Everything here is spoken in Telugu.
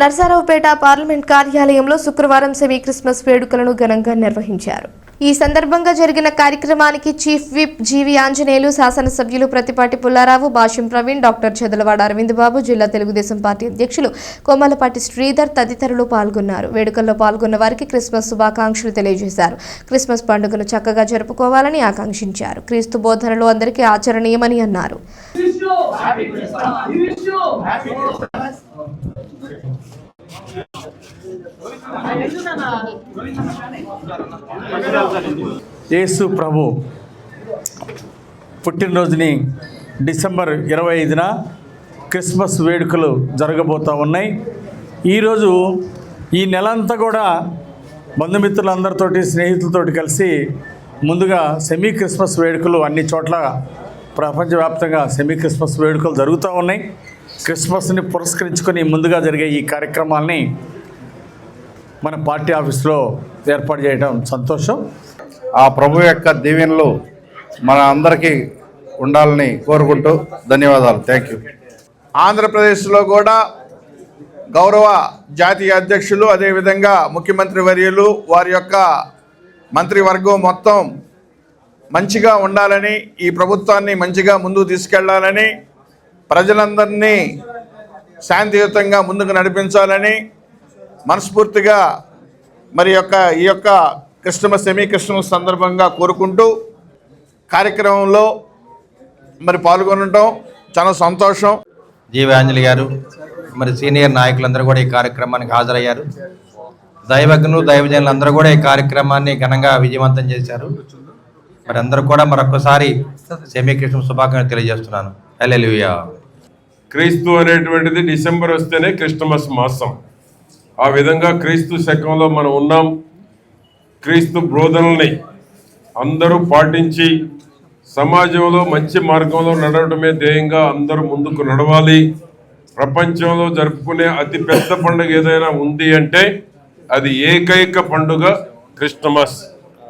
నర్సారావుపేట పార్లమెంట్ కార్యాలయంలో శుక్రవారం సెమీ క్రిస్మస్ వేడుకలను ఘనంగా నిర్వహించారు. ఈ సందర్భంగా జరిగిన కార్యక్రమానికి చీఫ్ విప్ జీవి ఆంజనేయులు శాసనసభ్యులు ప్రతిపాటి పుల్లారావు భాష్యం ప్రవీణ్ డాక్టర్ చెదలవాడ అరవింద్ బాబు జిల్లా తెలుగుదేశం పార్టీ అధ్యక్షులు కోమలపాటి శ్రీధర్ తదితరులు పాల్గొన్నారు. వేడుకల్లో పాల్గొన్న వారికి క్రిస్మస్ శుభాకాంక్షలు తెలియజేశారు. క్రిస్మస్ పండుగను చక్కగా జరుపుకోవాలని ఆకాంక్షించారు. క్రీస్తు బోధనలు అందరికీ ఆచరణీయమని అన్నారు. యేసు ప్రభు పుట్టినరోజుని డిసెంబర్ ఇరవై ఐదున క్రిస్మస్ వేడుకలు జరగబోతూ ఉన్నాయి. ఈరోజు ఈ నెలంతా కూడా బంధుమిత్రులందరితోటి స్నేహితులతోటి కలిసి ముందుగా సెమీ క్రిస్మస్ వేడుకలు అన్ని చోట్ల ప్రపంచవ్యాప్తంగా సెమీ క్రిస్మస్ వేడుకలు జరుగుతూ ఉన్నాయి. క్రిస్మస్ని పురస్కరించుకొని ముందుగా జరిగే ఈ కార్యక్రమాల్ని మన పార్టీ ఆఫీస్లో ఏర్పాటు చేయడం సంతోషం. ఆ ప్రభు యొక్క దీవెనలు మన అందరికీ ఉండాలని కోరుకుంటూ ధన్యవాదాలు. థ్యాంక్ యూ ఆంధ్రప్రదేశ్లో కూడా గౌరవ జాతీయ అధ్యక్షులు అదేవిధంగా ముఖ్యమంత్రి వర్యులు వారి యొక్క మంత్రివర్గం మొత్తం మంచిగా ఉండాలని ఈ ప్రభుత్వాన్ని మంచిగా ముందుకు తీసుకెళ్ళాలని ప్రజలందరినీ శాంతియుతంగా ముందుకు నడిపించాలని మనస్ఫూర్తిగా మరి యొక్క ఈ యొక్క క్రిస్టమస్ సెమీ క్రిస్టమస్ సందర్భంగా కోరుకుంటూ కార్యక్రమంలో మరి పాల్గొనడం చాలా సంతోషం. జీవాంజలి గారు మరి సీనియర్ నాయకులందరూ కూడా ఈ కార్యక్రమానికి హాజరయ్యారు. దైవజ్ఞులు దైవజనులు అందరూ కూడా ఈ కార్యక్రమాన్ని ఘనంగా విజయవంతం చేశారు. మరి అందరూ కూడా మరొకసారి సెమీ క్రిస్టమస్ శుభాకాంక్షలు తెలియజేస్తున్నాను. హల్లెలూయా. క్రీస్తు అనేటువంటిది డిసెంబర్ వస్తేనే క్రిస్టమస్ మాసం. ఆ విధంగా క్రీస్తు శకంలో మనం ఉన్నాం. క్రీస్తు బోధనల్ని అందరూ పాటించి సమాజంలో మంచి మార్గంలో నడవడమే ధ్యేయంగా అందరూ ముందుకు నడవాలి. ప్రపంచంలో జరుపుకునే అతి పెద్ద పండుగ ఏదైనా ఉంది అంటే అది ఏకైక పండుగ క్రిస్టమస్.